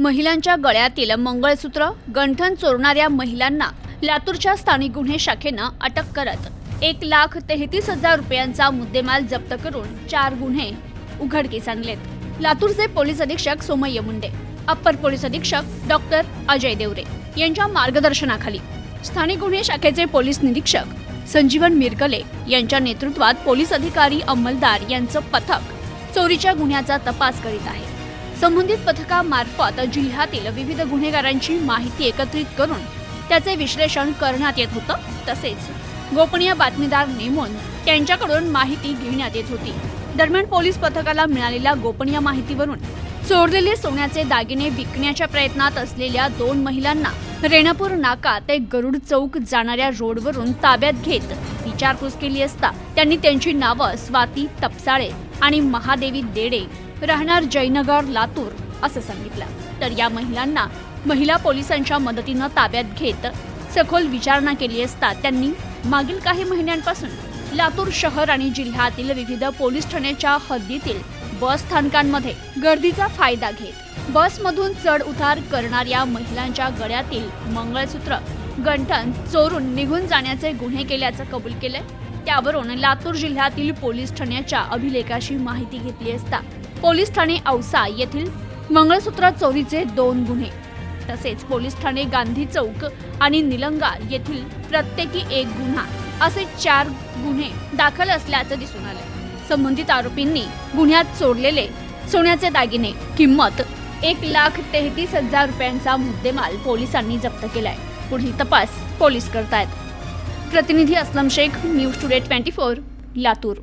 महिलांच्या गळ्यातील मंगळसूत्र गंठण चोरणाऱ्या महिलांना लातूरच्या स्थानिक गुन्हे शाखेनं अटक करत एक लाख तेहतीस हजार रुपयांचा मुद्देमाल जप्त करून चार गुन्हे उघडकीस आणलेत लातूरचे पोलीस अधीक्षक सोमय्य मुंडे अप्पर पोलीस अधीक्षक डॉक्टर अजय देवरे यांच्या मार्गदर्शनाखाली स्थानिक गुन्हे शाखेचे पोलीस निरीक्षक संजीवन मिरकले यांच्या नेतृत्वात पोलीस अधिकारी अंमलदार यांचं पथक चोरीच्या गुन्ह्याचा तपास करीत आहे. संबंधित पथकामार्फत जिल्ह्यातील विविध गुन्हेगारांची माहिती एकत्रित करून त्याचे विश्लेषण करण्यात येत होतं. तसेच गोपनीय बातमीदार नेमून त्यांच्याकडून माहिती घेण्यात येत होती. दरम्यान पोलीस पथकाला मिळालेल्या गोपनीय माहितीवरून चोरलेले सोन्याचे दागिने विकण्याच्या प्रयत्नात असलेल्या दोन महिलांना रेणापूर नाका ते गरुड चौक जाणाऱ्या रोडवरून ताब्यात घेत विचारपूस केली असता त्यांनी त्यांची नावं स्वाती तपसाळे आणि महादेवी देडे राहणार जयनगर लातूर असं सांगितलं. तर या महिलांना महिला पोलिसांच्या मदतीनं ताब्यात घेत सखोल विचारणा केली असता त्यांनी मागील काही महिन्यांपासून लातूर शहर आणि जिल्ह्यातील विविध पोलीस ठाण्याच्या हद्दीतील बस स्थानकांमध्ये गर्दीचा फायदा घेत बसमधून चढ उतार करणाऱ्या महिलांच्या गळ्यातील मंगळसूत्र गंठन चोरून निघून जाण्याचे गुन्हे केल्याचं कबूल केलंय. त्यावरून लातूर जिल्ह्यातील पोलीस ठाण्याच्या अभिलेखाशी माहिती घेतली असता पोलीस ठाणे औसा येथील मंगळसूत्र चोरीचे दोन गुन्हे तसेच पोलीस ठाणे गांधी चौक आणि निलंगा येथील प्रत्येकी एक गुन्हा असे चार गुन्हे दाखल असल्याचं दिसून आलं संबंधित आरोपींनी गुन्ह्यात चोरलेले सोन्याचे दागिने किंमत एक लाख तेहतीस हजार रुपयांचा मुद्देमाल पोलिसांनी जप्त केलाय. पुढील तपास पोलीस करतायत. प्रतिनिधी Aslam Shaikh news today twenty four Latur.